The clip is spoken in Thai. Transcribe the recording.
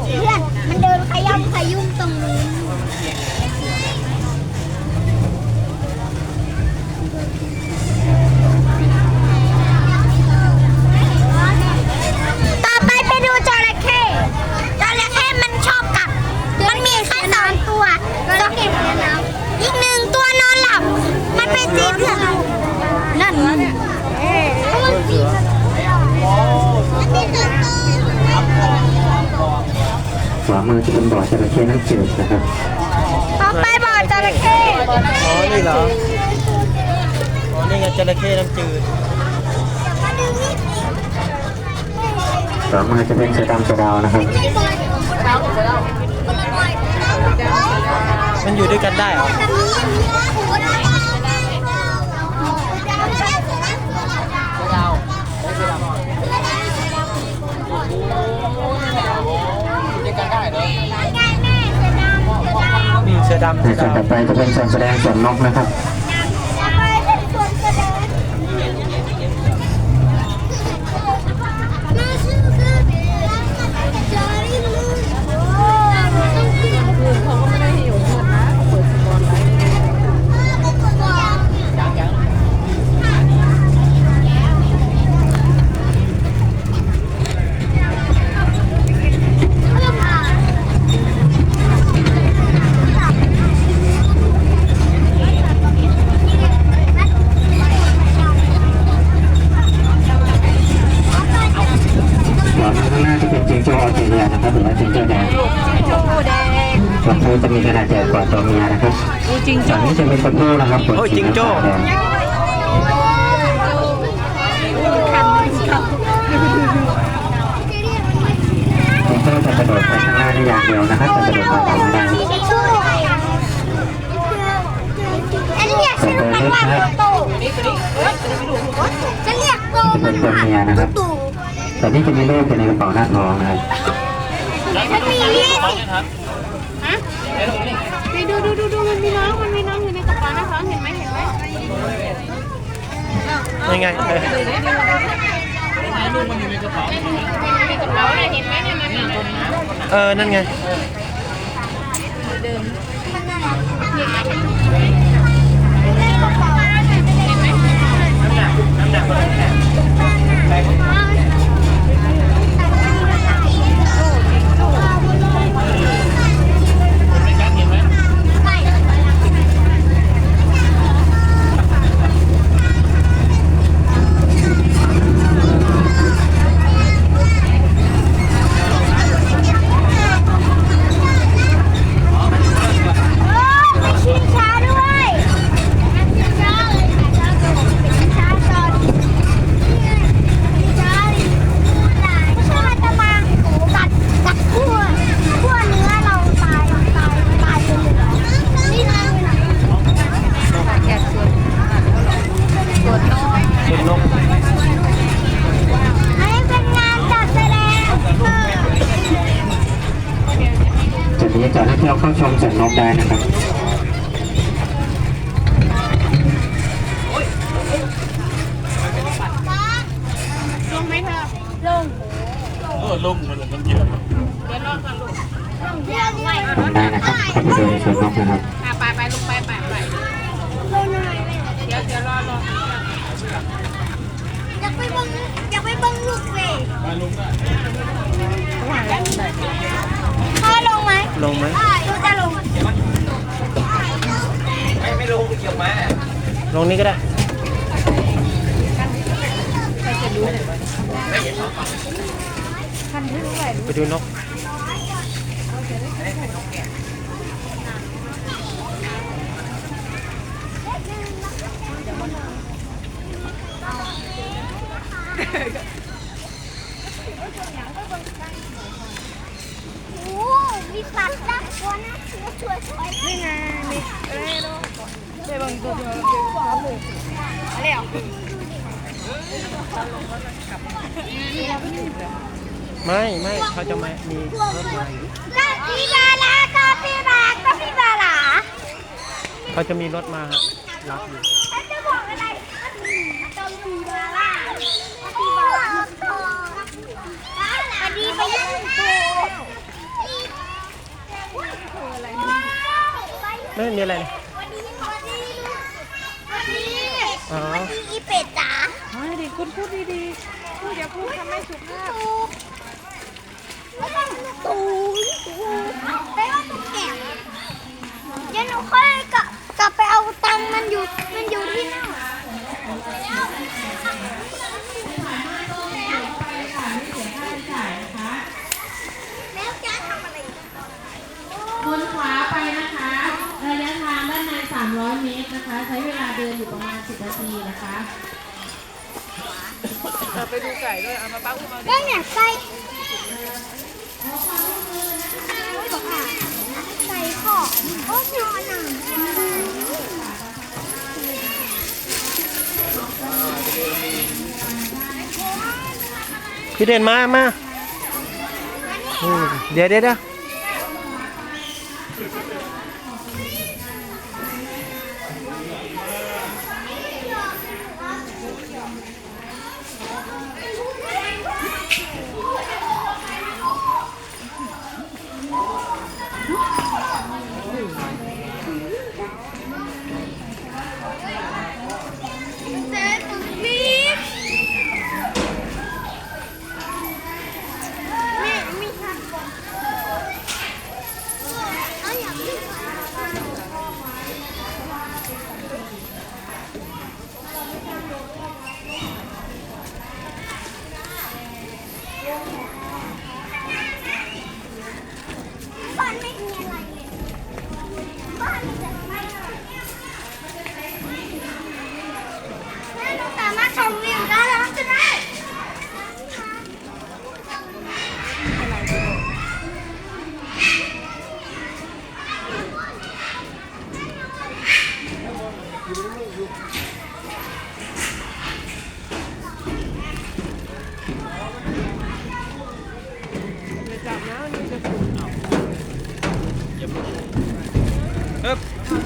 เพื่อนมันเดินขย่ำขยุ่มตรงนี้ต่อไปไปดูจระเข้จระเข้มันชอบกัด มันมีแค่สองตัวตัวอีกหนึ่งตัวนอนหลับ มันไปตีเพื่อนเรานั่นนั่นเพราะมันตีเพื่อนเรามันมีสองตัว ขวา มือจะเป็นบ่อจระเข้น้ำจืดนะครับต่อไปบ่อจระเข้อ๋อนี่เหรออ๋อนี่ไงจระเข้น้ำจืดขวามือจะเป็นเสือดำเสือดาวนะครับมันอยู่ด้วยกันได้เหรอ นี่เสือ ดำในเสือส่วนดำ ต่อไปจะเป็นส่วนแสดงส่วนนกนะครับ ตัวผู้จะมีขนาดใหญ่กว่าตัวเมียนะครับดูจริงฝั่งนี้จะเป็นตัวผู้นะครับขนโอ้ยสีจิงโจ้น้ำตาลแดงจิงโจ้จะกระโดดไปข้างหน้าได้อย่างเดียวนะครับจะกระโดดไปหลังไม่ได้ฉันเรียกฉันว่าตู่ฉันเรียกตู่จะเป็นตัวเมียนะครับตู่แต่นี่จะมีลูกอยู่ในกระเป๋าหน้าท้องนะครับมั นมียี่สิบไปดูดูดูดูมันมีน้องมันมีน้องอยู่ในกระเป๋านะคะเห็นไหมเห็นไหมยังไงเออในกระเป๋าเนี่ยเห็นไหมเนี่ยมันมีเออนั่นไงไปชิงช้าด้วยชิงช้าเลยค่ะชิงช้าตอนชิงช้าดิไม่ใช่ว่าจะมากัดกัดขั้วขั้วเนื้อเราตายตายตายไปเลยนี่นะ แกะส่วนส่วนน้อย สุดนก อันนี้เป็นงานจัดแสดงเออ จุด นี้จะให้เที่ยวเข้าชมสวนนกได้นะครับลงไหมเธอลงเออลงมันมันเยอะเดี๋ยวรอก่อนลูกลงเรื่องไว้ชมได้นะครับเข้าไปดูในสวนนกนะครับอะไปไปลูกไปไปไปลงหน่อยเดี๋ยวเดี๋ยวรอรออยากไปเบังอยากไปเบังลูกเว้ยพ่อล งไหมลงไหมอ่าลูกจะลงลงนี้ก็ได้ไปดูนกโอ้ มีสัตว์น่ากลัวนะช่วยช่วยนี่ไงมีอะไรเนาะไปบังตัวเดียวอะไรอะไม่ไม่เขาจะมามีรถมาอยู่กาปิบาร่ากาปิบากาปิบาร่าเขาจะมีรถมารับอยู่จะบอกอะไรกาปิบาร่ากาปิบาร่าคดีไปยังตัว ฮ้ยมีอะไรเนี่ยวันนี้วันนี้วันนี้อ๋อวันนี้อีเป็ดจ๋าไม่ดิคุณพูดดีๆพูดอย่าพูดคำไม่สุภาพตูไม่ต้องตูตูไม่ว่าตูแก่เดี๋ยวหนูค่อยกลับกลับไปเอาตังค์มันอยู่มันอยู่ที่นั่นแล้วจะทำอะไร วนขวาไปนะคะ ระยะทางด้านใน 300 เม ตรนะคะ ใช้เวลาเดินอยู่ประมาณ 10 นาทีนะคะไปดูไก่ด้วย เอามาป้าอุ้มมาก็เนี่ยใส่ใส่ของโอ้ยอนอะพี่เด่นมา มาอืมเดี๋ยวเดี๋ยว Hop.